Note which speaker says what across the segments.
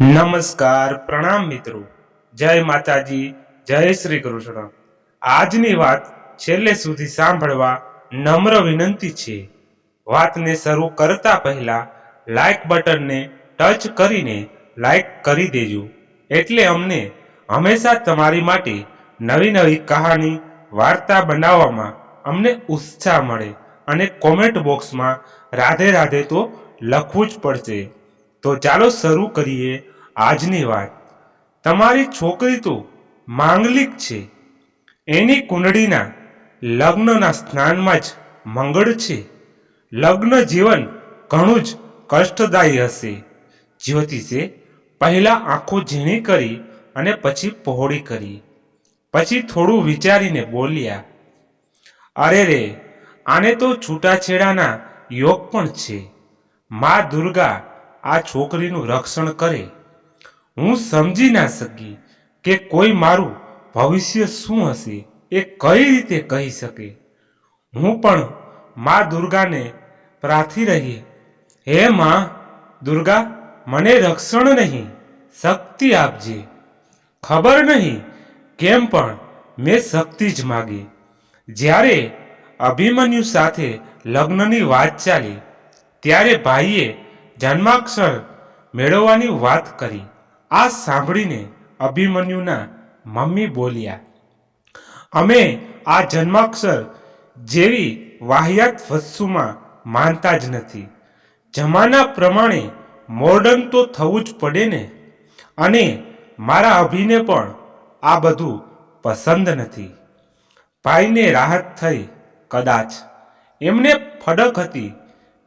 Speaker 1: નમસ્કાર પ્રણામ મિત્રો. જય માતાજી, જય શ્રી કૃષ્ણ. આજની વાત છેલ્લે સુધી સાંભળવા નમ્ર વિનંતી છે. વાતને શરૂ કરતા પહેલા લાઈક બટનને ટચ કરીને લાઈક કરી દેજો. એટલે અમને હંમેશા તમારી માટે નવી નવી કહાની, વાર્તા બનાવવામાં અમને ઉત્સાહ મળે અને કોમેન્ટ બોક્સમાં રાધે રાધે તો લખવું જ પડશે. તો ચાલો શરૂ કરીએ આજની વાત. તમારી છોકરી તો માંગલિક છે. એની કુંડળીના લગ્નના સ્નાનમાં જ મંગળ છે. લગ્ન જીવન ઘણું જ કષ્ટદાયી હશે. જ્યોતિષે પહેલાં આંખો ઝીણી કરી અને પછી પહોળી કરી. પછી થોડું વિચારીને બોલ્યા, અરે રે, આને તો છૂટાછેડાના યોગ પણ છે. મા દુર્ગા આ છોકરીનું રક્ષણ કરે. હું સમજી ના શકી કે કોઈ મારું ભવિષ્ય શું હશે એ કઈ રીતે કહી શકે. હું પણ મા દુર્ગાને પ્રાર્થી રહી. હે મા દુર્ગા, મને રક્ષણ નહીં, શક્તિ આપજે. ખબર નહીં કેમ પણ મેં શક્તિ જ માગી. જ્યારે અભિમન્યુ સાથે લગ્નની વાત ચાલી, ત્યારે ભાઈએ જન્માક્ષર મેળવવાની વાત કરી. આ સાંભળીને અભિમન્યુના મમ્મી બોલ્યા, અમે આ જન્માક્ષર જેવી વાહિયાત વસ્તુમાં માનતા જ નથી. જમાના પ્રમાણે મોડર્ન તો થવું જ પડે ને, અને મારા અભિને પણ આ બધું પસંદ નથી. ભાઈને રાહત થઈ કદાચ. એમને ફડક હતી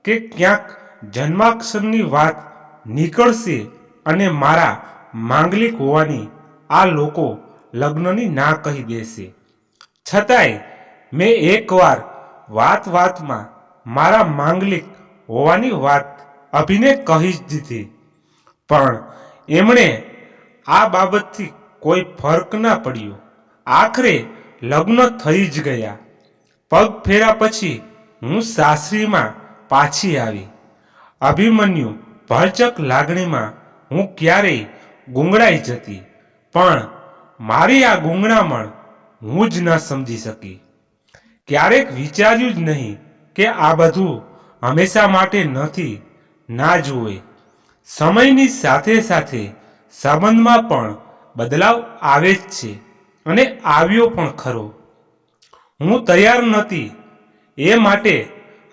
Speaker 1: કે ક્યાંક જન્માક્ષરની વાત નીકળશે અને મારા માંગલિક હોવાની આ લોકો લગ્નની ના કહી દેશે. છતાંય મેં એકવાર વાત વાતમાં મારા માંગલિક હોવાની વાત અભિને કહી જ દીધી. પણ એમણે આ બાબતથી કોઈ ફરક ના પડ્યો. આખરે લગ્ન થઈ જ ગયા. પગ ફેરા પછી હું સાસરીમાં પાછી આવી. અભિમન્યુ ભરચક લાગણીમાં હું ક્યારેય ગુંગળાઈ જતી, પણ મારી આ ગુંગળામણ હું જ ન સમજી શકી. ક્યારેક વિચાર્યું જ નહીં કે આ બધું હંમેશા માટે નથી, ના જુએ. સમયની સાથે સાથે સંબંધમાં પણ બદલાવ આવે જ છે અને આવ્યો પણ ખરો. હું તૈયાર નહોતી, એ માટે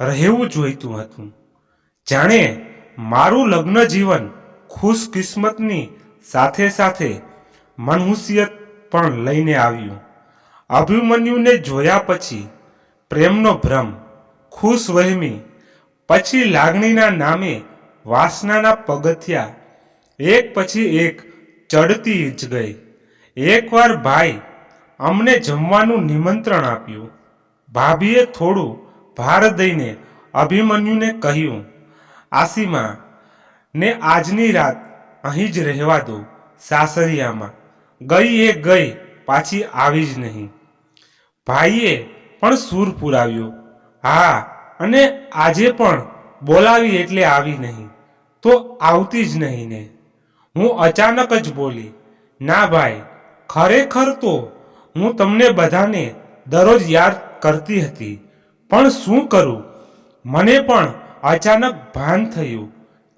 Speaker 1: રહેવું જોઈતું હતું. જાણે મારું લગ્ન જીવન ખુશકિસ્મતની સાથે સાથે મનહુસિયત પણ લઈને આવ્યું. અભિમન્યુને જોયા પછી પ્રેમનો ભ્રમ ખુશ વહેમી પછી લાગણીના નામે વાસનાના પગથિયા, એક પછી એક ચડતી જ ગઈ એકવાર ભાઈ અમને જમવાનું નિમંત્રણ આપ્યું. ભાભીએ થોડું ભાર દઈને અભિમન્યુને કહ્યું આસીમા, ને આજની રાત અહીં જ રહેવા દો, સાસરિયામાં. ગઈ એ ગઈ, પાછી આવી જ નહીં. ભાઈએ પણ સૂર પુરાવ્યો. હા, અને આજે પણ બોલાવી એટલે આવી નહીં, તો આવતી જ નહીં ને. હું અચાનક જ બોલી, ના ભાઈ, ખરેખર તો હું તમને બધાને દરરોજ યાદ કરતી હતી, પણ શું કરું? મને પણ અચાનક ભાન થયું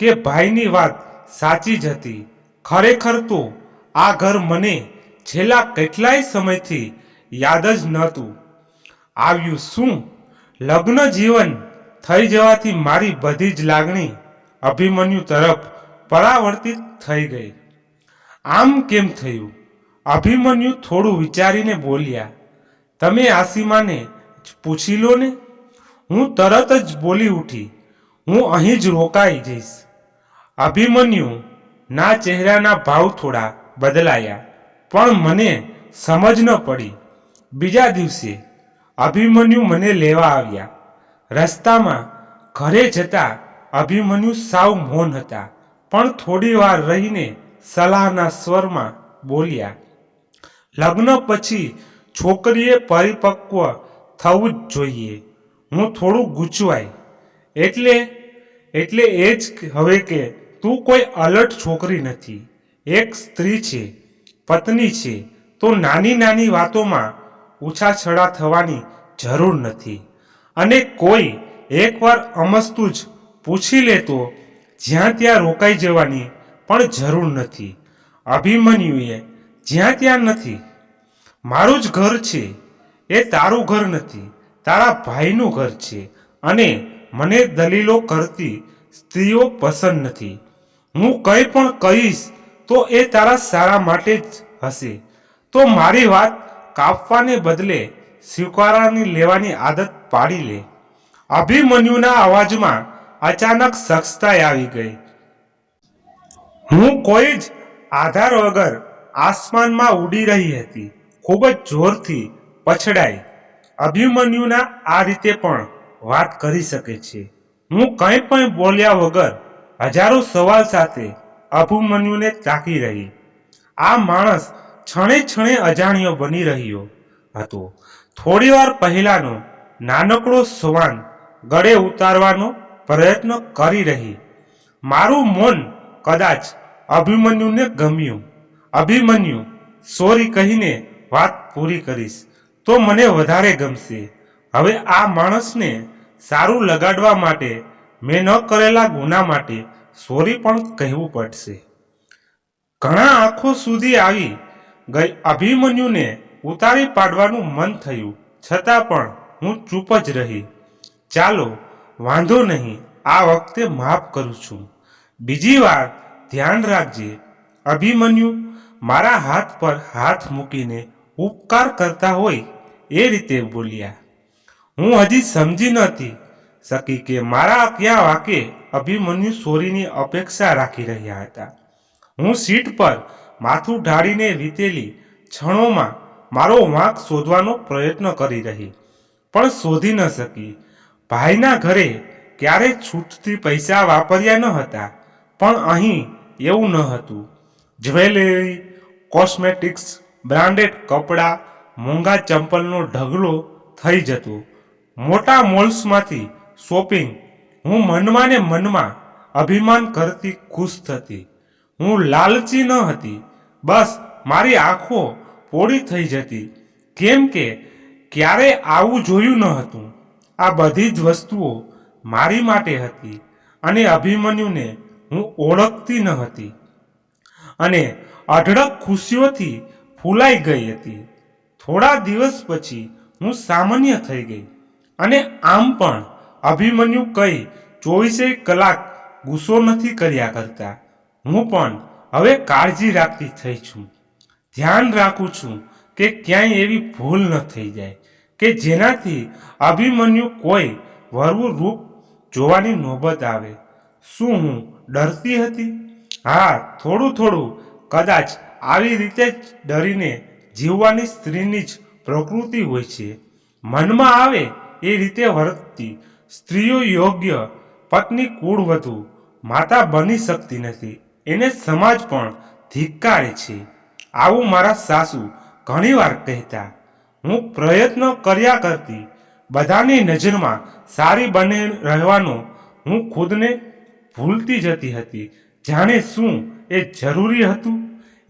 Speaker 1: કે ભાઈની વાત સાચી જ હતી. ખરેખર તો આ ઘર મને છેલ્લા કેટલાય સમયથી યાદ જ નહોતું. આવ્યું શું? લગ્ન જીવન થઈ જવાથી મારી બધી જ લાગણી અભિમન્યુ તરફ પરાવર્તિત થઈ ગઈ. આમ કેમ થયું? અભિમન્યુ થોડું વિચારીને બોલ્યા, તમે આસીમાને પૂછી લો ને. હું તરત જ બોલી ઉઠી હું અહીં જ રોકાઈ જઈશ. અભિમન્યુ ના ચહેરાના ભાવ થોડા બદલાયા, પણ મને સમજ ન પડી. બીજા દિવસે અભિમન્યુ મને લેવા આવ્યા. રસ્તામાં ઘરે જતા અભિમન્યુ સાવ મૌન હતા, પણ થોડી વાર રહીને સલાહના સ્વરમાં બોલ્યા, લગ્ન પછી છોકરીએ પરિપક્વ થવું જ જોઈએ. હું થોડું ગૂંચવાય. એટલે એટલે એ જ હવે કે, તું કોઈ અલર્ટ છોકરી નથી. એક સ્ત્રી છે, પત્ની છે. તો નાની નાની વાતોમાં ઉછાછડા થવાની જરૂર નથી. અને કોઈ એકવાર અમસ્તું જ પૂછી લે તો જ્યાં ત્યાં રોકાઈ જવાની પણ જરૂર નથી. અભિમન્યુએ, જ્યાં ત્યાં નથી. મારું જ ઘર છે. એ તારું ઘર નથી. તારા ભાઈનું ઘર છે. અને મને દલીલો કરતી સ્ત્રીઓ પસંદ નથી. હું કંઈ પણ કહીશ તો એ તારા સારા માટે જ હશે. તો મારી વાત કાપવાને બદલે સ્વીકારાની લેવાની આદત પાડી લે. અભિમન્યુના અવાજમાં અચાનક સખ્તાઈ આવી ગઈ. હું કોઈ જ આધાર વગર આસમાનમાં ઉડી રહી હતી. ખૂબ જ જોરથી પછડાઈ. અભિમન્યુના આ રીતે પણ વાત કરી શકે છે. હું કંઈ પણ બોલ્યા વગર હજારો સવાલ સાથે અભિમન્યુને તાકી રહી. આ માણસ છણે છણે અજાણ્યો બની રહ્યો હતો. થોડીવાર પહેલાનો નાનકડો સવાન ગળે ઉતારવાનો પ્રયત્ન કરી રહી. મારું મન કદાચ અભિમન્યુને ગમ્યું. અભિમન્યુ, સોરી કહીને વાત પૂરી કરીશ. તો મને વધારે ગમશે. હવે આ માણસને સારું લગાડવા માટે, મેં ન કરેલા ગુના માટે સોરી પણ કહેવું પડશે. ઘણા આંખો સુધી આવી ગઈ અભિમન્યુને ઉતારી પાડવાનું મન થયું. છતાં પણ હું ચૂપ જ રહી. ચાલો, વાંધો નહીં, આ વખતે માફ કરું છું. બીજી વાર ધ્યાન રાખજે. અભિમન્યુ, મારા હાથ પર હાથ મૂકીને ઉપકાર કરતા હોય એ રીતે બોલ્યા. હું હજી સમજી નહોતી શકી કે મારા ક્યાં વાકે અભિમન્યુ સોરીની અપેક્ષા રાખી રહ્યા હતા. હું સીટ પર માથું ઢાળીને વીતેલી ક્ષણોમાં મારો વાંક શોધવાનો પ્રયત્ન કરી રહી, પણ શોધી ન શકી. ભાઈના ઘરે ક્યારેય છૂટથી પૈસા વાપર્યા ન હતા, પણ અહીં એવું ન હતું. જ્વેલરી, કોસ્મેટિક્સ, બ્રાન્ડેડ કપડાં, મોંઘા ચંપલનો ઢગલો થઈ જતો. મોટા મોલ્સમાંથી શોપિંગ. હું મનમાં ને મનમાં અભિમાન કરતી ખુશ થતી. હું લાલચી ન હતી. બસ મારી આંખો પોળી થઈ જતી. કેમ કે ક્યારે આવું જોયું ન હતું. આ બધી જ વસ્તુઓ મારી માટે હતી અને અભિમન્યુને હું ઓળખતી ન હતી. અને અઢળક ખુશીઓથી ફૂલાઈ ગઈ હતી. થોડા દિવસ પછી હું સામાન્ય થઈ ગઈ. અને આમ પણ અભિમન્યુ કઈ ચોવીસે કલાક ગુસ્સો નથી કર્યા કરતા. હું પણ હવે કાળજી રાખતી થઈ છું. ધ્યાન રાખું છું કે ક્યાંય એવી ભૂલ ન થઈ જાય, કે જેનાથી અભિમન્યુ કોઈ વરવું રૂપ જોવાની નોબત આવે. શું હું ડરતી હતી? હા, થોડું થોડું. કદાચ આવી રીતે જ ડરીને જીવવાની સ્ત્રીની જ પ્રકૃતિ હોય છે. મનમાં આવે એ રીતે વર્તતી. સ્ત્રીઓ યોગ્ય, પત્ની કુળવધુ માતા બની શકતી નથી. એને સમાજ પણ ધિક્કારે છે. આવું મારા સાસુ ઘણીવાર કહેતા, હું પ્રયત્ન કર્યા કરતી, બધાની નજરમાં સારી બને રહેવાનો હું ખુદને ભૂલતી જતી હતી. જાણે શું એ જરૂરી હતું?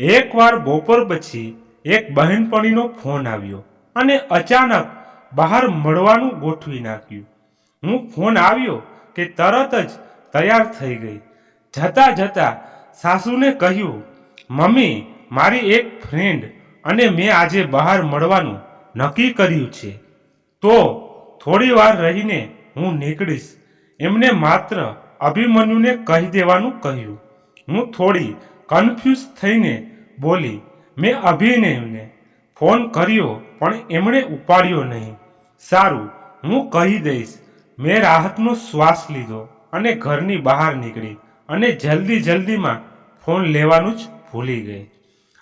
Speaker 1: એકવાર બપોર પછી એક બહેનપણીનો ફોન આવ્યો અને અચાનક બહાર મળવાનું ગોઠવી નાખ્યું. હું ફોન આવ્યો કે તરત જ તૈયાર થઈ ગઈ. જતા જતા સાસુને કહ્યું, મમ્મી, મારી એક ફ્રેન્ડ અને મેં આજે બહાર મળવાનું નક્કી કર્યું છે. તો થોડી વાર રહીને હું નીકળીશ. એમને માત્ર અભિમન્યુને કહી દેવાનું કહ્યું. હું થોડી કન્ફ્યુઝ થઈને બોલી, મેં અભિનયને ફોન કર્યો પણ એમણે ઉપાડ્યો નહીં. સારું, હું કહી દઈશ, મેં રાહતનો શ્વાસ લીધો અને ઘરની બહાર નીકળી અને જલ્દી જલ્દીમાં ફોન લેવાનું જ ભૂલી ગઈ.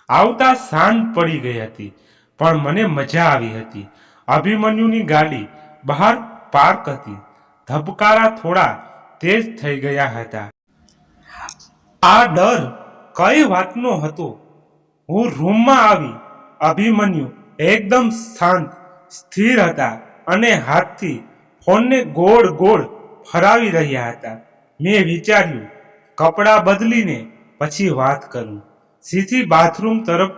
Speaker 1: આવતા સાંજ પડી ગઈ હતી, પણ મને મજા આવી હતી. અભિમન્યુની ગાડી બહાર પાર્ક હતી. ધબકારા થોડા તેજ થઈ ગયા હતા. આ ડર કઈ વાતનો હતો? હું રૂમમાં આવી અભિમન્યુ એકદમ શાંત, સ્થિર હતા અને હાથથી ફોનને ગોળ ગોળ ફરાવી રહ્યા હતા. મેં વિચાર્યું, કપડાં બદલીને પછી વાત કરું. સીધી બાથરૂમ તરફ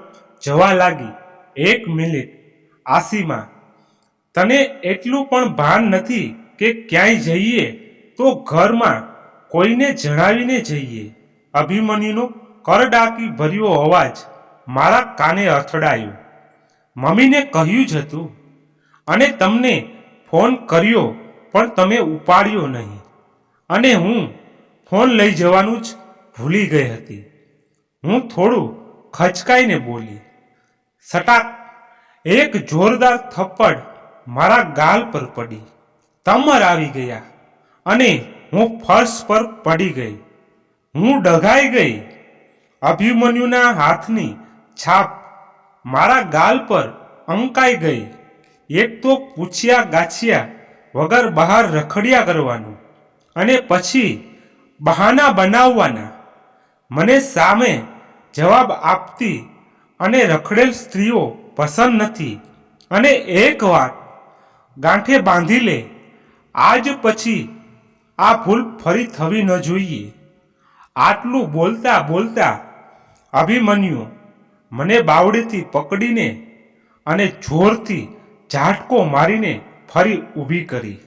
Speaker 1: જવા લાગી. એક મિનિટ. આસીમાં, તને એટલું પણ ભાન નથી કે ક્યાંય જઈએ? તો ઘરમાં કોઈને જણાવીને જઈએ. અભિમન્યુનો કરડાકી ભર્યો અવાજ મારા કાને અથડાયો. મમ્મીને કહ્યું જ હતું. અને તમને ફોન કર્યો, પણ તમે ઉપાડ્યો નહીં. અને હું ફોન લઈ જવાનું જ ભૂલી ગઈ હતી. હું થોડું ખચકાઈને બોલી સટાક એક જોરદાર થપ્પડ મારા ગાલ પર પડી. તમર આવી ગયા. અને હું ફર્શ પર પડી ગઈ. હું ડઘાઈ ગઈ. અભિમન્યુના હાથની છાપ મારા ગાલ પર અંકાઈ ગઈ. એક તો પૂછ્યા ગાછ્યા વગર બહાર રખડ્યા કરવાનું અને પછી બહાના બનાવવાના. મને સામે જવાબ આપતી અને રખડેલ સ્ત્રીઓ પસંદ નથી. અને એક વાત, ગાંઠે બાંધી લે. આજ પછી આ ભૂલ ફરી થવી ન જોઈએ. આટલું બોલતા બોલતા અભિમન્યુ મને બાવડેથી પકડીને અને જોરથી ઝાટકો મારીને ફરી ઊભી કરી.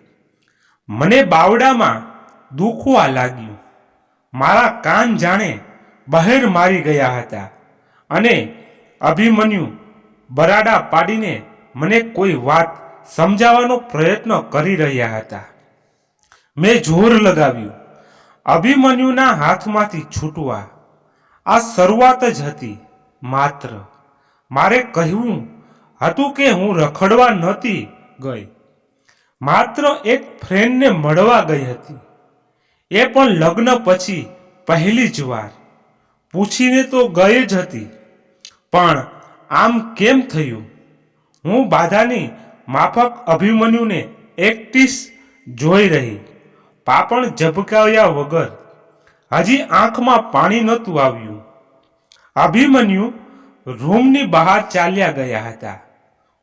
Speaker 1: મને બાવડામાં દુખવા લાગ્યું. મારા કાન જાણે બહેર મારી ગયા હતા અને અભિમન્યુ બરાડા પાડીને મને કોઈ વાત સમજાવવાનો પ્રયત્ન કરી રહ્યા હતા. મેં જોર લગાવ્યું. અભિમન્યુના હાથમાંથી છૂટવા. આ શરૂઆત જ હતી. માત્ર. મારે કહેવું હતું કે હું રખડવા નહોતી ગઈ. માત્ર એક ફ્રેન્ડને મળવા ગઈ હતી. એ પણ લગ્ન પછી પહેલી જ વાર. પૂછીને તો ગઈ જ હતી. પણ આમ કેમ થયું? હું બાધાની માફક અભિમન્યુને એકટીસ જોઈ રહી. પાપણ ઝબકાવ્યા વગર. હજી આંખમાં પાણી નહોતું આવ્યું. અભિમન્યુ રૂમની બહાર ચાલ્યા ગયા હતા.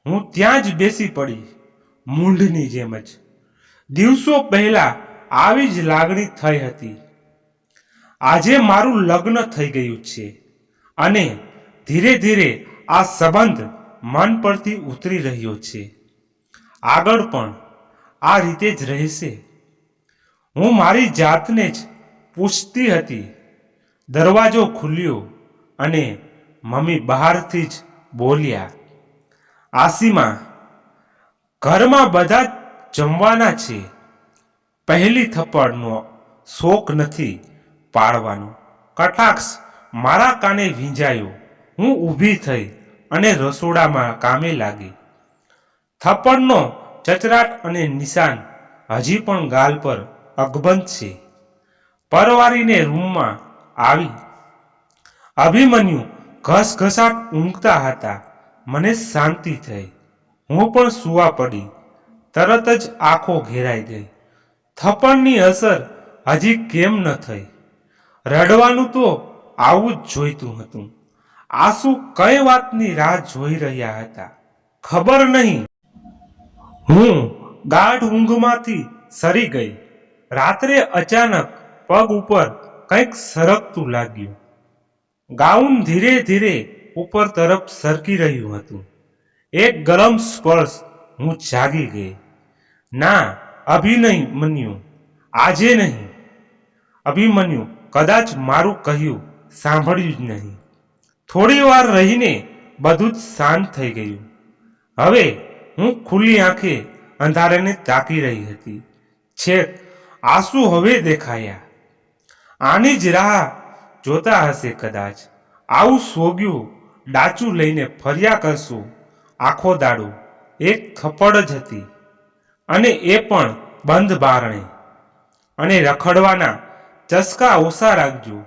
Speaker 1: હું ત્યાં જ બેસી પડી, મૂંઢની જેમ જ. દિવસો પહેલા આવી જ લાગણી થઈ હતી. આજે મારું લગ્ન થઈ ગયું છે અને ધીરે ધીરે આ સંબંધ મન પરથી ઉતરી રહ્યો છે. આગળ પણ આ રીતે જ રહેશે. હું મારી જાતને જ પૂછતી હતી. દરવાજો ખુલ્યો અને મમ્મી બહારથી જ બોલ્યા, આસીમા, ઘરમાં બધા જમવાના છે. પહેલી થપ્પડનો શોખ નથી પાડવાનો. કટાક્ષ મારા કાને વીંજાયો. હું ઊભી થઈ અને રસોડામાં કામે લાગી. થપ્પડનો ચચરાટ અને નિશાન હજી પણ ગાલ પર અકબંધ છે. પરવારીને રૂમમાં આવી અભિમન્યુ ઘસઘસાટ ઊંઘતા હતા. મને શાંતિ થઈ. હું પણ સુવા પડી. તરત જ આંખો ઘેરાઈ ગઈ. થપ્પડની અસર હજી કેમ ન થઈ? રડવાનું તો આવું જ જોઈતું હતું. આંસુ કઈ વાતની રાહ જોઈ રહ્યા હતા? ખબર નહીં. હું ગાઢ ઊંઘમાંથી સરી ગઈ. રાત્રે અચાનક પગ ઉપર કંઈક સરકતું લાગ્યું. ગાઉન ધીરે ધીરે ઉપર તરફ સરકી રહ્યું હતું. એક ગરમ સ્પર્શ હું જાગી ગઈ. ના અભિનય મન્યુ. આજે નહીં. અભિમન્યુ કદાચ મારું કહ્યું સાંભળ્યું જ નહીં. થોડી વાર રહીને બધું જ શાંત થઈ ગયું. હવે હું ખુલ્લી આંખે અંધારાને તાકી રહી હતી. છેક, આંસુ હવે દેખાયા. આની જ રાહ જોતા હશે કદાચ. આવું સોગ્યું, ડાચું લઈને ફર્યા કરશું. આખો દાડો, એક થપ્પડ જ હતી. અને એ પણ બંધ બારણે. અને રખડવાના ચસકા ઓછા રાખજો,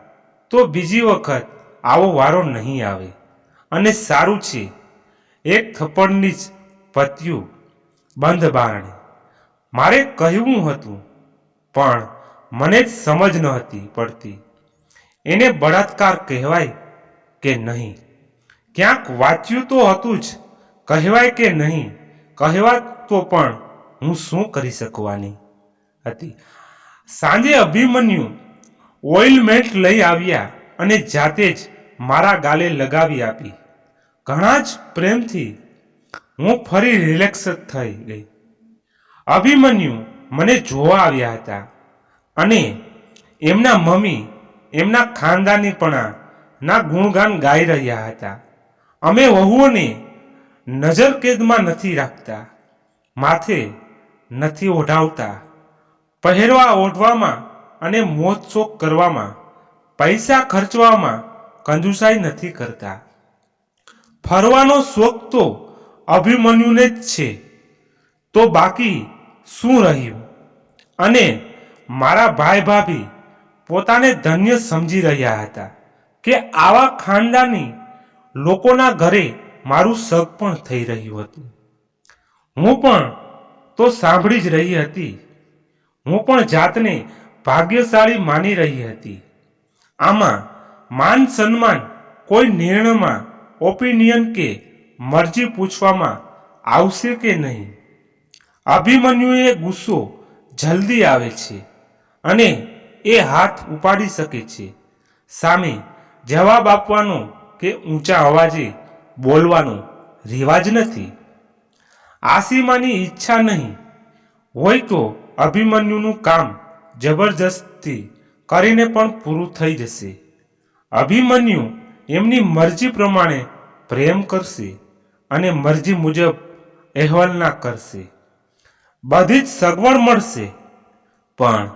Speaker 1: તો બીજી વખત આવો વારો નહીં આવે. અને સારું છે, એક થપ્પડની જ પત્યું બંધ બારણે. મારે કહ્યું હતું, પણ મને જ સમજ ન હતી પડતી. એને બળાત્કાર કહેવાય કે નહીં. ક્યાંક વાંચ્યું તો હતું જ, કહેવાય કે નહીં, કહેવાત તો પણ હું શું કરી શકવાની? હતી. સાંજે અભિમન્યુ ઓઇલમેન્ટ લઈ આવ્યા અને જાતે જ મારા ગાલે લગાવી આપી. ઘણા જ પ્રેમથી હું ફરી રિલેક્સ થઈ ગઈ. અભિમન્યુ મને જોવા આવ્યા હતા અને એમના મમ્મી એમના ખાનદાનીપણા ના ગુણગાન ગાઈ રહ્યા હતા. અમે વહુઓને નજર કેદમાં નથી રાખતા, માથે નથી ઓઢાવતા. પહેરવા ઓઢવામાં અને મોજશોખ કરવામાં, પૈસા ખર્ચવામાં કંજુસાઈ નથી કરતા. ફરવાનો શોખ તો અભિમન્યુને જ છે. તો બાકી શું રહ્યું? અને મારા ભાઈ ભાભી પોતાને ધન્ય સમજી રહ્યા હતા કે આવા ખાનદાની લોકોના ઘરે મારું સગ પણ થઈ રહ્યું હતું. હું પણ તો સાંભળી જ રહી હતી. હું પણ જાતને ભાગ્યશાળી માની રહી હતી. આમાં માન સન્માન કોઈ નિર્ણયમાં ઓપિનિયન કે મરજી પૂછવામાં આવશે કે નહીં? અભિમન્યુએ ગુસ્સો જલ્દી આવે છે અને એ હાથ ઉપાડી શકે છે. સામે જવાબ આપવાનો કે ઊંચા અવાજે બોલવાનો રિવાજ નથી. આસીમાની ઈચ્છા નહીં. હોય તો અભિમન્યુનું કામ જબરજસ્તી કરીને પણ પૂરું થઈ જશે. અભિમન્યુ એમની મરજી પ્રમાણે પ્રેમ કરશે અને મરજી મુજબ અહેવાલના કરશે. બધી જ સગવડ મળશે. પણ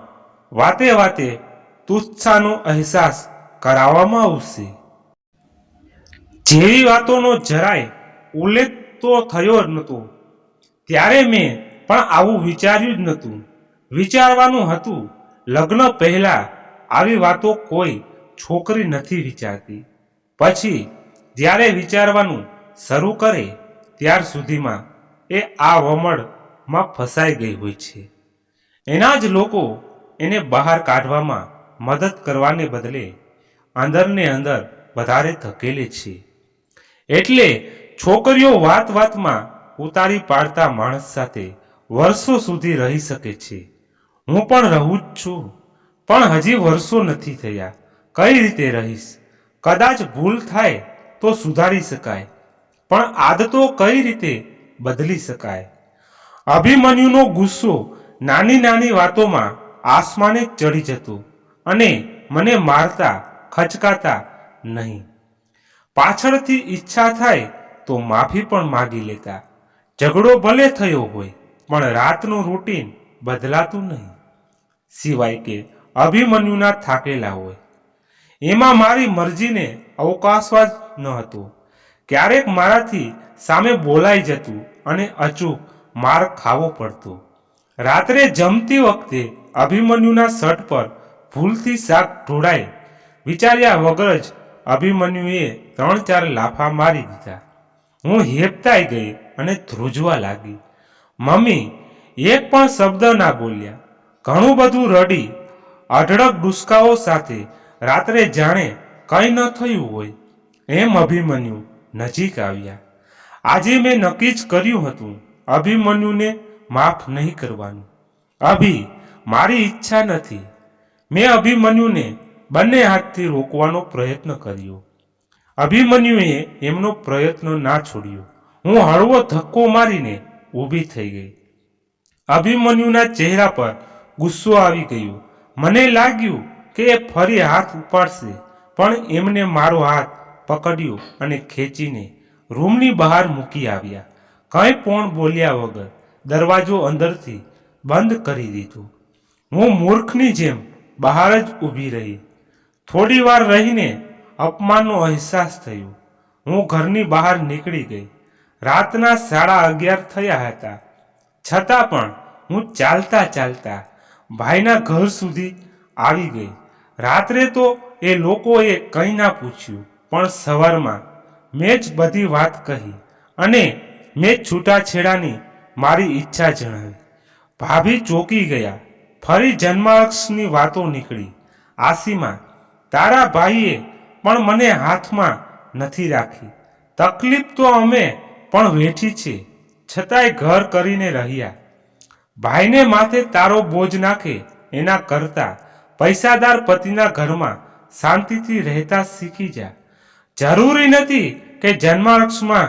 Speaker 1: વાતે વાતે તુચ્છાનો અહેસાસ કરાવવામાં આવશે. જેવી વાતોનો જરાય ઉલ્લેખ તો થયો જ નહોતો. ત્યારે મેં પણ આવું વિચાર્યું જ નહોતું. વિચારવાનું હતું, લગ્ન પહેલા આવી વાતો કોઈ છોકરી નથી વિચારતી. પછી જ્યારે વિચારવાનું શરૂ કરે, ત્યાર સુધીમાં એ આ વમળમાં ફસાઈ ગઈ હોય છે. એના જ લોકો એને બહાર કાઢવામાં મદદ કરવાને બદલે અંદરને અંદર વધારે ધકેલે છે. એટલે છોકરીઓ વાત વાતમાં ઉતારી પાડતા માણસ સાથે વર્ષો સુધી રહી શકે છે. હું પણ રહું જ છું, પણ હજી વર્ષો નથી થયા. કઈ રીતે રહીશ? કદાચ ભૂલ થાય તો સુધારી શકાય, પણ આદતો કઈ રીતે બદલી શકાય? અભિમન્યુનો ગુસ્સો નાની નાની વાતોમાં આસમાને ચડી જતું અને મને મારતા, ખચકાતા નહીં. પાછળથી ઈચ્છા થાય તો માફી પણ માગી લેતા. ઝઘડો ભલે થયો હોય, પણ રાતનું રૂટીન બદલાતું નહીં. સિવાય કે અભિમન્યુના થાકેલા હોય. એમાં મારી મરજીને અવકાશવા જ ન હતો. ક્યારેક મારાથી સામે બોલાઈ જતું અને અચૂક માર ખાવો પડતો. રાત્રે જમતી વખતે અભિમન્યુના શર્ટ પર ભૂલથી શાક ઢોળાય વિચાર્યા વગર જ અભિમન્યુએ ત્રણ ચાર લાફા મારી દીધા. હું હેપતાઈ ગઈ અને ધ્રુજવા લાગી. મમ્મી, એક પણ શબ્દ ના બોલ્યા. ઘણું બધું રડી. અઢળક ડુસકાઓ સાથે રાત્રે જાણે કંઈ ન થયું હોય. એમ અભિમન્યુ નજીક આવ્યા. આજે મેં નક્કી જ કર્યું હતું અભિમન્યુને માફ નહીં કરવાનું. અભિ મારી ઈચ્છા નથી. મેં અભિમન્યુને બંને હાથથી રોકવાનો પ્રયત્ન કર્યો. અભિમન્યુએ એમનો પ્રયત્ન ના છોડ્યો. હું હળવો ધક્કો મારીને ઊભી થઈ ગઈ. અભિમન્યુના ચહેરા પર ગુસ્સો આવી ગયો. મને લાગ્યું કે એ ફરી હાથ ઉપાડશે, પણ એમને મારો હાથ પકડ્યો અને ખેંચીને રૂમની બહાર મૂકી આવ્યા. કંઈ પણ બોલ્યા વગર દરવાજો અંદરથી બંધ કરી દીધો. હું મૂર્ખની જેમ બહાર જ ઊભી રહી. થોડી વાર રહીને અપમાનનો અહેસાસ થયો. હું ઘરની બહાર નીકળી ગઈ. રાતના સાડા અગિયાર થયા હતા. છતાં પણ હું ચાલતા ચાલતા ભાઈના ઘર સુધી આવી ગઈ. રાત્રે તો એ લોકોએ કંઈ ના પૂછ્યું, પણ સવારમાં મેં જ બધી વાત કહી અને મેં છૂટાછેડાની મારી ઈચ્છા જણાવી. ભાભી ચોકી ગયા. ફરી જન્માક્ષની વાતો નીકળી. આસીમાં, તારા ભાઈએ પણ મને હાથમાં નથી રાખી. તકલીફ તો અમે પણ વેઠી છે. છતાંય ઘર કરીને રહ્યા. ભાઈને માથે તારો બોજ નાખે એના કરતા પૈસાદાર પતિના ઘરમાં શાંતિથી રહેતા શીખી જા. જરૂરી નથી કે જન્માક્ષમાં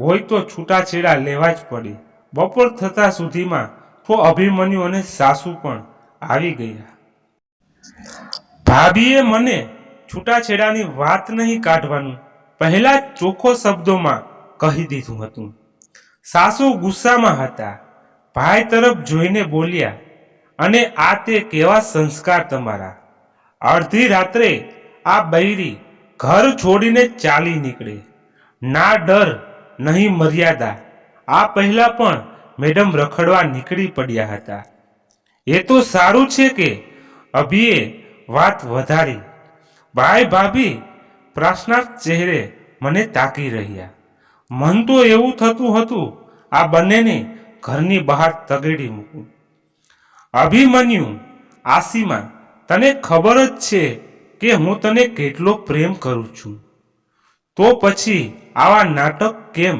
Speaker 1: હોય તો છૂટાછેડા લેવા જ પડે. બપોર થતા સુધીમાં તો અભિમન્યુ અને સાસુ પણ આવી ગયા ભાભીએ મને છૂટાછેડાની વાત નહીં કાઢવાનું પહેલા ચોખ્ખો શબ્દોમાં કહી દીધું હતું. સાસુ ગુસ્સામાં હતા. ભાઈ તરફ જોઈને બોલ્યા, અને આ તે કેવા સંસ્કાર તમારા? અડધી રાત્રે આ બૈરી ઘર છોડીને ચાલી નીકળે. ના ડર, નહીં મર્યાદા. આ પહેલા પણ મેડમ રખડવા નીકળી પડ્યા હતા. એ તો સારું છે કે અભિએ વાત વધારી. ભાઈ ભાભી પ્રશ્નાર્થ ચહેરે મને તાકી રહ્યા. મન તો એવું થતું હતું, આ બંનેને ઘરની બહાર તગેડી મૂકું અભિમન્યુ, આસીમા, તને ખબર જ છે કે હું તને કેટલો પ્રેમ કરું છું. તો પછી આવા નાટક કેમ?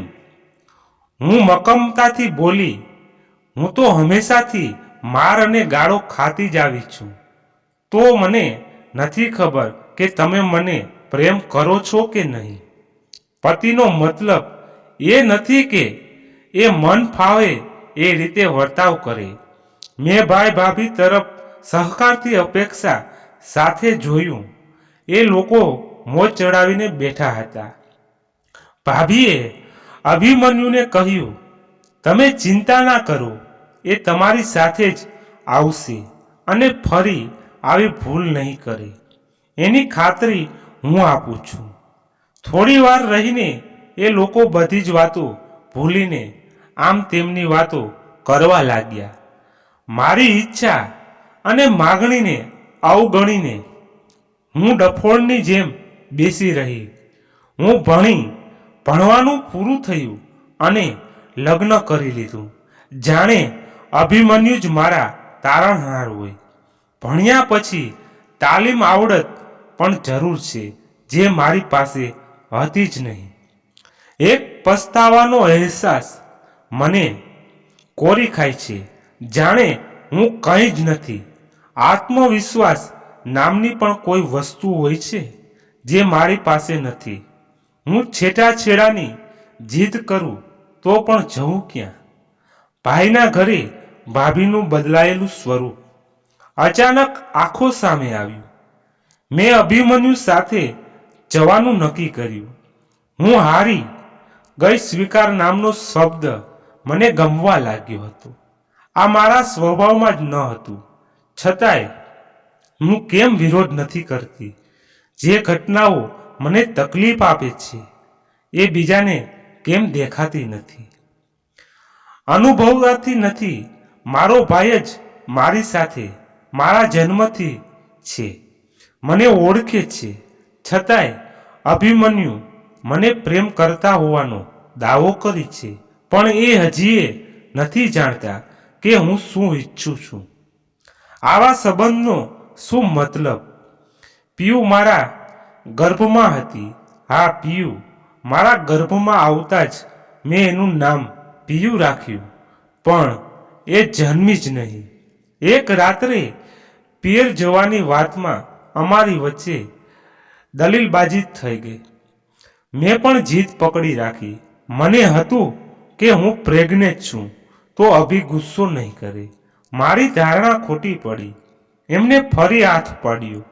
Speaker 1: હું મક્કમતાથી બોલી, હું તો હંમેશાથી માર અને ગાળો ખાતી જ આવી છું. તો મને નથી ખબર કે તમે મને પ્રેમ કરો છો કે નહીં. પતિનો મતલબ એ નથી કે એ મન ફાવે એ રીતે વર્તાવ કરે. મેં ભાઈ ભાભી તરફ સહકારથી અપેક્ષા સાથે જોયું. એ લોકો મોજ ચડાવીને બેઠા હતા. ભાભીએ અભિમન્યુને કહ્યું, તમે ચિંતા ના કરો. એ તમારી સાથે જ આવશે અને ફરી આવી ભૂલ નહીં કરે. એની ખાતરી હું આપું છું. થોડી વાર રહીને એ લોકો બધી જ વાતો ભૂલીને આમ તેમની વાતો કરવા લાગ્યા. મારી ઈચ્છા અને માગણીને અવગણીને હું ડફોળની જેમ બેસી રહી. હું ભણી, ભણવાનું પૂરું થયું અને લગ્ન કરી લીધું. જાણે અભિમન્યુ જ મારા તારણહાર હોય. ભણ્યા પછી તાલીમ આવડત પણ જરૂર છે, જે મારી પાસે હતી જ નહીં. એક પસ્તાવાનો અહેસાસ મને કોરી ખાય છે. જાણે હું કંઈ જ નથી. આત્મવિશ્વાસ નામની પણ કોઈ વસ્તુ હોય છે, જે મારી પાસે નથી. હું છેટાછેડાની જીદ કરું તો પણ જવું ક્યાં? ભાઈના ઘરે ભાભીનું બદલાયેલું સ્વરૂપ. અચાનક આંખો સામે આવ્યું. મેં અભિમન્યુ સાથે જવાનું નક્કી કર્યું. હું હારી ગઈ સ્વીકાર નામનો શબ્દ મને ગમવા લાગ્યો હતો. આ મારા સ્વભાવમાં જ ન હતું. છતાંય હું કેમ વિરોધ નથી કરતી? જે ઘટનાઓ મને તકલીફ આપે છે, એ બીજાને કેમ દેખાતી નથી? અનુભવવાથી નથી મારો ભાઈ જ મારી સાથે, મારા જન્મથી છે. મને ઓળખે છે. છતાંય અભિમન્યુ મને પ્રેમ કરતા હોવાનો દાવો કરી છે. પણ એ હજીએ નથી જાણતા કે હું શું ઈચ્છું છું. આવા સંબંધનો શું મતલબ? પિયુ મારા ગર્ભમાં હતી. હા, પિયુ. મારા ગર્ભમાં આવતા જ મેં એનું નામ પિયુ રાખ્યું. પણ એ જન્મી જ નહીં. એક રાત્રે પિયર જવાની વાતમાં અમારી વચ્ચે દલીલબાજી થઈ ગઈ. મેં પણ જીત પકડી રાખી. મને હતું કે હું પ્રેગ્નેન્ટ છું, તો અભી ગુસ્સો નહીં કરે. મારી ધારણા ખોટી પડી. એમને ફરી હાથ પાડ્યો.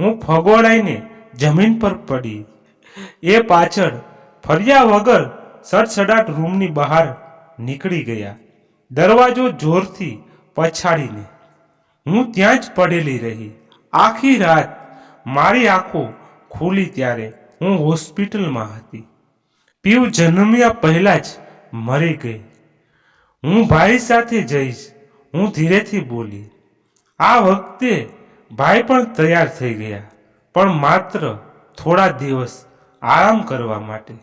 Speaker 1: હું ફગોળાઈને જમીન પર પડી. એ પાછળ ફર્યા વગર સડસડાટ રૂમની બહાર નીકળી ગયા. દરવાજો જોરથી પછાડીને, હું ત્યાં જ પડેલી રહી. આખી રાત મારી આંખો ખુલી ત્યારે હું હોસ્પિટલમાં હતી. પીવ જન્મ્યા પહેલાં જ મરી ગઈ. હું ભાઈ સાથે જઈશ. હું ધીરેથી બોલી, આ વખતે ભાઈ પણ તૈયાર થઈ ગયા, પણ માત્ર થોડા દિવસ આરામ કરવા માટે.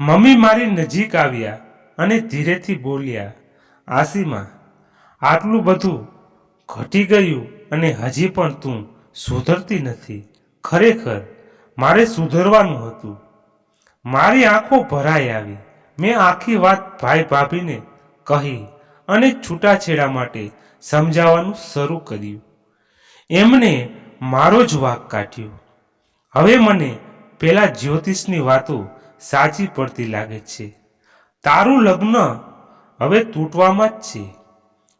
Speaker 1: મમ્મી મારી નજીક આવ્યા. અને ધીરેથી બોલ્યા, આસીમા, આટલું બધું ઘટી ગયું અને હજી પણ તું સુધરતી નથી. ખરેખર મારે સુધરવાનું હતું. મારી આંખો ભરાઈ આવી. મેં આખી વાત ભાઈ ભાભીને કહી અને છૂટાછેડા માટે સમજાવવાનું શરૂ કર્યું. એમને મારો જ વાક કાઢ્યો. હવે મને પેલા જ્યોતિષની વાતો સાચી પડતી લાગે છે. તારું લગ્ન હવે તૂટવામાં જ છે.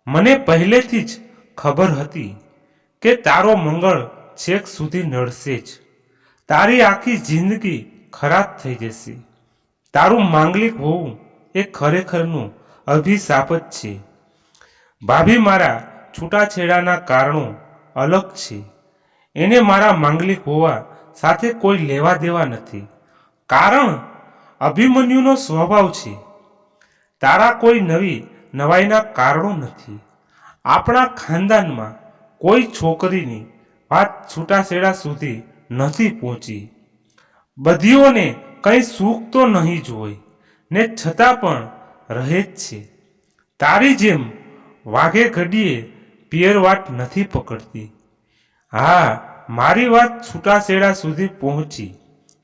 Speaker 1: મને પહેલેથી જ ખબર હતી કે તારો મંગળ છેક સુધી નડશે જ. તારી આખી જિંદગી ખરાબ થઈ જશે. તારું માંગલિક હોવું એ ખરેખરનું અભિશાપ જ છે. ભાભી મારા છૂટાછેડાના કારણો અલગ છે. એને મારા માંગલિક હોવા સાથે કોઈ લેવા દેવા નથી. કારણ અભિમન્યુનો સ્વભાવ છે. તારા કોઈ નવી નવાઈના કારણો નથી. આપણા ખાનદાનમાં કોઈ છોકરીની વાત છૂટાછેડા સુધી નથી પહોંચી. બધીઓને કંઈ સુખ તો નહીં જોઈ ને છતાં પણ રહે જ છે. તારી જેમ વાઘે ઘડીએ પિયર વાત નથી પકડતી. હા, મારી વાત છૂટાછેડા સુધી પહોંચી,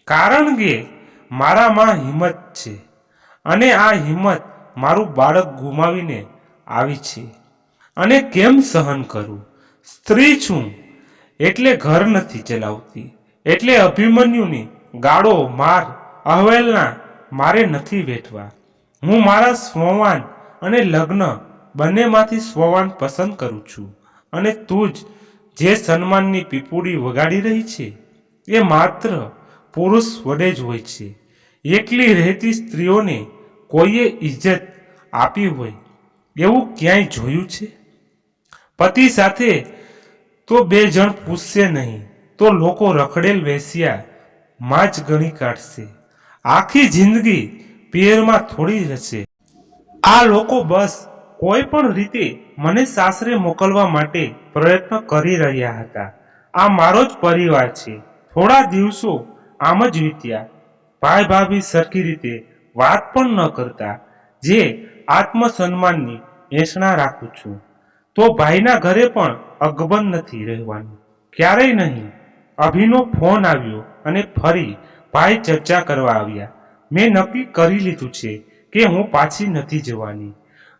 Speaker 1: કારણ કે મારામાં હિંમત છે. અને આ હિંમત મારું બાળક ગુમાવીને આવી છે. અને કેમ સહન કરું? સ્ત્રી છું, એટલે ઘર નથી ચલાવતી. એટલે અભિમન્યુની ગાળો માર, અહવેલના મારે નથી વેઠવા. હું મારા સ્વવાન અને લગ્ન બંનેમાંથી સ્વવાન પસંદ કરું છું. અને તું જ જે સન્માનની પીપુડી વગાડી રહી છે, એ માત્ર પુરુષ વડે જ હોય છે. એકલી રહેતી સ્ત્રીઓને કોઈએ ઇજ્જત આપી હોય એવું ક્યાંય જોયું છે? પતિ સાથે તો બે જણ પૂછશે નહીં, તો લોકો રખડેલ વેસ્યા માં જ ગણી કાઢશે. આખી જિંદગી પિયરમાં થોડી રહેશે. આ લોકો બસ કોઈ પણ રીતે મને સાસરે મોકલવા માટે પ્રયત્ન કરી રહ્યા હતા. આ મારો જ પરિવાર છે. થોડા દિવસો આમ જ વીત્યા. ભાઈ ભાભી સરખી રીતે વાત પણ ન કરતા, જે આત્મસન્માનની એસણા રાખું છું. તો ભાઈના ઘરે પણ અગબન નથી રહેવાનું. ક્યારેય નહીં. અભિનો ફોન આવ્યો અને ફરી ભાઈ ચર્ચા કરવા આવ્યા. મેં નક્કી કરી લીધું છે કે હું પાછી નથી જવાની.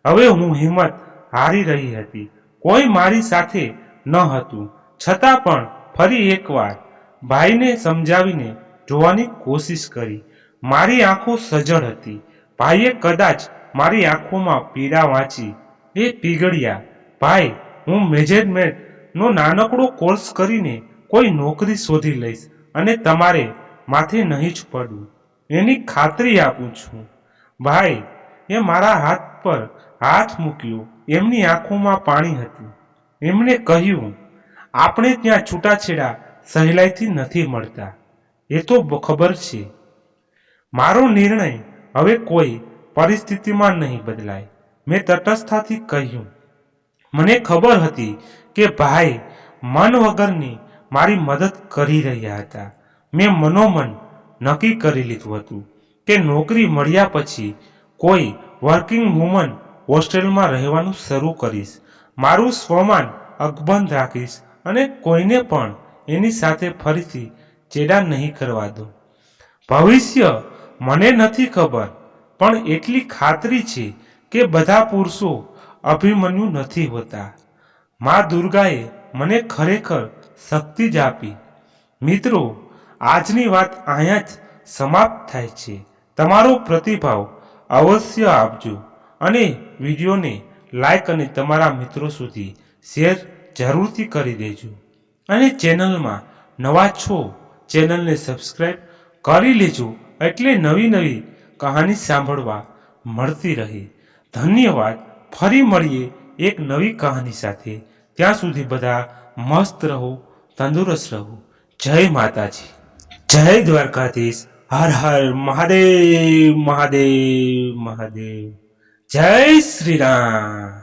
Speaker 1: હવે હું હિંમત હારી રહી હતી. કોઈ મારી સાથે ન હતું. છતાં પણ ફરી એકવાર ભાઈને સમજાવીને જોવાની કોશિશ કરી. મારી આંખો સજળ હતી. ભાઈએ કદાચ મારી આંખોમાં પીડા વાંચી. એ પીગળ્યા, ભાઈ, હું મેનેજમેન્ટનો નાનકડો કોર્સ કરીને કોઈ નોકરી શોધી લઈશ અને તમારે માથે નહીં જ પડવું. એની ખાતરી આપું છું. ભાઈ, એ મારા હાથ પર હાથ મૂક્યો. એમની આંખોમાં પાણી હતું. એમણે કહ્યું, આપણે ત્યાં છૂટાછેડા સહેલાઈથી નથી મળતા. એ તો ખબર છે. મારો નિર્ણય હવે કોઈ પરિસ્થિતિમાં નહીં બદલાય. મેં તટસ્થતાથી કહ્યું, મને ખબર હતી કે ભાઈ મન વગરની મારી મદદ કરી રહ્યા હતા. મેં મનોમન નક્કી કરી લીધું હતું કે નોકરી મળ્યા પછી કોઈ વર્કિંગ વુમન હોસ્ટેલમાં રહેવાનું શરૂ કરીશ. મારું સ્વમાન અકબંધ રાખીશ અને કોઈને પણ એની સાથે ફરીથી ચેડા નહીં કરવા દઉં ભવિષ્ય મને નથી ખબર, પણ એટલી ખાતરી છે કે બધા પુરુષો અભિમન્યુ નથી હોતા. મા દુર્ગાએ મને ખરેખર શક્તિ જ આપી. મિત્રો, આજની વાત અહીંયા જ સમાપ્ત થાય છે. તમારો પ્રતિભાવ અવશ્ય આપજો અને વિડીયોને લાઈક અને તમારા મિત્રો સુધી શેર જરૂરથી કરી દેજો. અને ચેનલમાં નવા છો, ચેનલને સબસ્ક્રાઈબ કરી લેજો. એટલે નવી નવી કહાની સાંભળવા મળતી રહી. ધન્યવાદ. ફરી મળીએ એક નવી કહાની સાથે. ત્યાં સુધી બધા મસ્ત રહો, તંદુરસ્ત રહો. જય માતાજી. જય દ્વારકાધીશ. હર હર મહાદેવ મહાદેવ મહાદેવ. જય શ્રી રામ.